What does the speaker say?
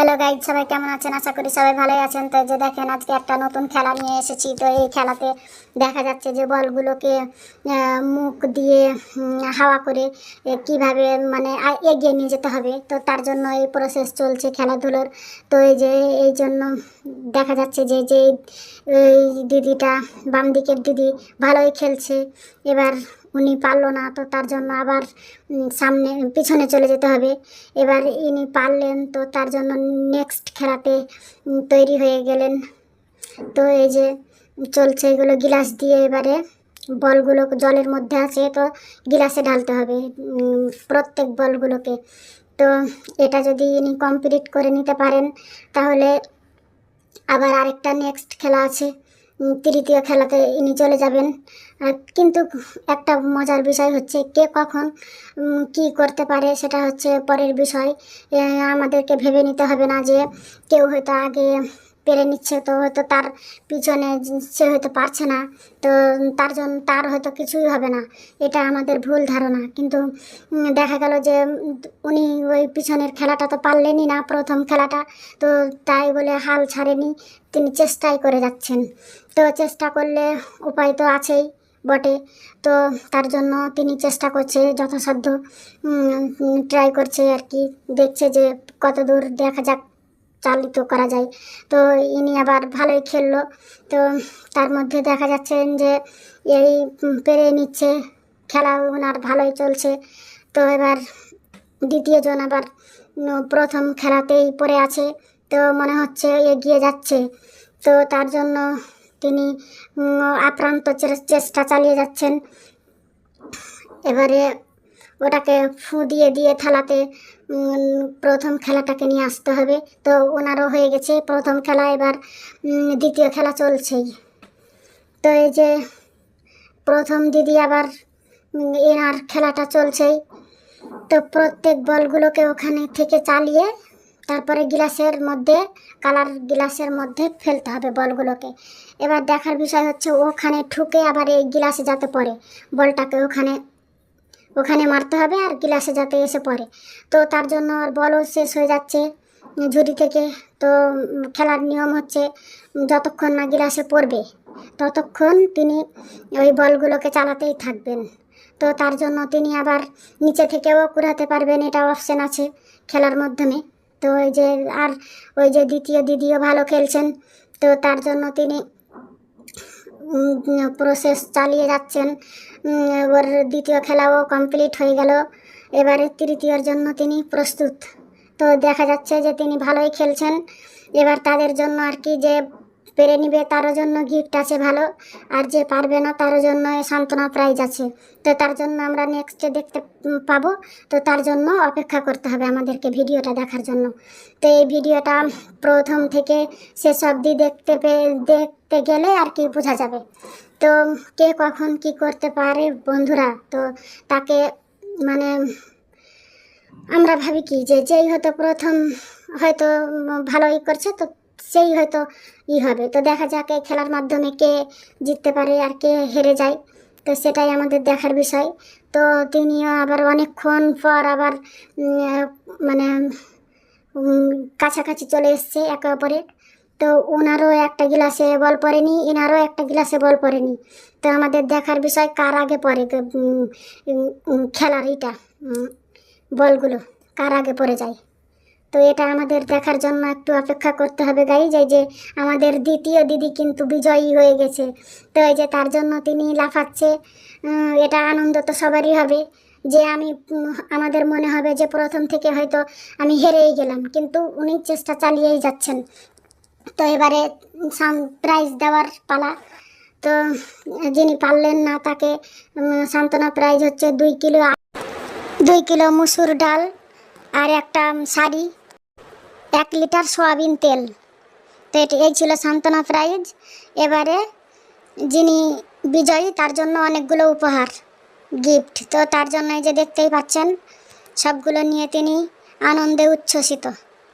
Hello guide সবাই কেমন আছেন? আশা করি সবাই ভালোই আছেন। তো যে দেখেন, আজকে একটা নতুন খেলা নিয়ে এসেছি। তো এই খেলাতে দেখা যাচ্ছে যে বলগুলোকে মুখ দিয়ে হাওয়া করে কীভাবে মানে এগিয়ে নিয়ে যেতে হবে। তো তার জন্য এই প্রসেস চলছে খেলাধুলোর। তো এই যে, এই জন্য দেখা যাচ্ছে যে যে, এই দিদিটা বাম দিকের দিদি ভালোই খেলছে। এবার উনি পারল না, তো তার জন্য আবার সামনে, পিছনে চলে যেতে হবে। এবার ইনি পারলেন, তো তার জন্য নেক্সট খেলাতে তৈরি হয়ে গেলেন। তো এই যে চলছে এগুলো গিলাস দিয়ে এবারে বলগুলো জলের মধ্যে আছে, তো গিলাসে ঢালতে হবে প্রত্যেক বলগুলোকে। তো এটা যদি ইনি কমপ্লিট করে নিতে পারেন, তাহলে আবার আরেকটা নেক্সট খেলা আছে তৃতীয় খেলাতে ইনি চলে যাবেন। কিন্তু একটা মজার বিষয় হচ্ছে কে কখন কি করতে পারে সেটা হচ্ছে পরের বিষয়। আমাদেরকে ভেবে নিতে হবে না যে কেউ হয়তো আগে পেরে নিচ্ছে, তো হয়তো তার পিছনে সে হয়তো পারছে না, তো তার জন্য তার হয়তো কিছুই হবে না। এটা আমাদের ভুল ধারণা। কিন্তু দেখা গেল যে উনি ওই পিছনের খেলাটা তো পারলেনই না প্রথম খেলাটা, তো তাই বলে হাল ছাড়েনি। তিনি চেষ্টাই করে যাচ্ছেন। তো চেষ্টা করলে উপায় তো আছেই। বটে। তো তার জন্য তিনি চেষ্টা করছে, যথাসাধ্য ট্রাই করছে আর কি। দেখছে যে কত দূর দেখা যাক, চালিত করা যায়। তো ইনি আবার ভালোই খেললো। তো তার মধ্যে দেখা যাচ্ছে যে এই পেরে নিচ্ছে, খেলা ওনার ভালোই চলছে। তো এবার দ্বিতীয় জন আবার প্রথম খেলাতেই পড়ে আছে। তো মনে হচ্ছে এগিয়ে যাচ্ছে। তো তার জন্য তিনি আক্রান্ত চেষ্টা চালিয়ে যাচ্ছেন। এবারে ওটাকে ফু দিয়ে দিয়ে উম, প্রথম খেলাটাকে নিয়ে আসতে হবে। তো ওনারও হয়ে গেছে প্রথম খেলা এবার দ্বিতীয় খেলা চলছেই। তো এই যে প্রথম দিদি আবার এনার খেলাটা চলছেই। তো প্রত্যেক বলগুলোকে ওখানে থেকে চালিয়ে তারপরে গ্লাসের মধ্যে, কালার গ্লাসের মধ্যে ফেলতে হবে বলগুলোকে। এবার দেখার বিষয় হচ্ছে ওখানে ঠুকে আবার এই গ্লাসে যাতে পড়ে। বলটাকে ওখানে ওখানে মারতে হবে আর গ্লাসে যাতে এসে পড়ে। তো তার জন্য আর বলও শেষ হয়ে যাচ্ছে ঝুড়ি থেকে। তো খেলার নিয়ম হচ্ছে যতক্ষণ না গ্লাসে পড়বে, ততক্ষণ তিনি ওই বলগুলোকে চালাতেই থাকবেন। তো তার জন্য তিনি আবার নিচে থেকেও কুড়াতে পারবেন, এটা অপশান আছে খেলার মাধ্যমে। তো ওই যে আর ওই যে দ্বিতীয় দিদিও ভালো খেলছেন, তো তার জন্য তিনি প্রসেস চালিয়ে যাচ্ছেন। ওর দ্বিতীয় খেলাও কমপ্লিট হয়ে গেল। এবারে তৃতীয়র জন্য তিনি প্রস্তুত। তো দেখা যাচ্ছে যে তিনি ভালোই খেলছেন। এবার তাদের জন্য আর কি যে পেরে নিবে তারও জন্য গিফট আছে ভালো। আর যে পারবে না তারও জন্য সান্ত্বনা প্রাইজ আছে। তো তার জন্য আমরা নেক্সটে দেখতে পাবো। তো তার জন্য অপেক্ষা করতে হবে আমাদেরকে ভিডিওটা দেখার জন্য। তো এই ভিডিওটা প্রথম থেকে শেষ অবধি দেখতে পে, দেখতে গেলে আর কি বোঝা যাবে। তো কে কখন কি করতে পারে বন্ধুরা, তো তাকে মানে আমরা ভাবি কি যে যেই হয়তো প্রথম হয়তো ভালোই করছে, তো সেই হয়তো ই হবে। তো দেখা যাক খেলার মাধ্যমে কে জিততে পারে আর কে হেরে যায়। তো সেটাই আমাদের দেখার বিষয়। তো তিনিও আবার অনেকক্ষণ পর আবার মানে কাছাকাছি চলে এসছে একে অপরের। তো ওনারও একটা গ্লাসে বল পড়েনি এনারও একটা গ্লাসে বল পড়েনি। তো আমাদের দেখার বিষয় কার আগে পড়ে খেলার এটা বলগুলো, কার আগে পড়ে যায়। তো এটা আমাদের দেখার জন্য একটু অপেক্ষা করতে হবে গাই, যে যে আমাদের দ্বিতীয় দিদি কিন্তু বিজয়ী হয়ে গেছে। তো এই যে তার জন্য তিনি লাফাচ্ছে এটা আনন্দ তো সবারই হবে। যে আমি আমাদের মনে হবে যে প্রথম থেকে হয়তো আমি হেরেই গেলাম, কিন্তু উনি চেষ্টা চালিয়েই যাচ্ছেন। তো এবারে প্রাইজ দেওয়ার পালা। তো যিনি পারলেন না তাকে সান্ত্বনা প্রাইজ হচ্ছে দুই কিলো দুই কিলো মুসুর ডাল আর একটা শাড়ি। এক লিটার সয়াবিন তেল। তো এটি, এই ছিল সান্ত্বনা প্রাইজ। এবারে যিনি বিজয়ী, তার জন্য অনেকগুলো উপহার, গিফট। তো তার জন্য যে দেখতেই পাচ্ছেন, সবগুলো নিয়ে তিনি আনন্দে উচ্ছ্বসিত।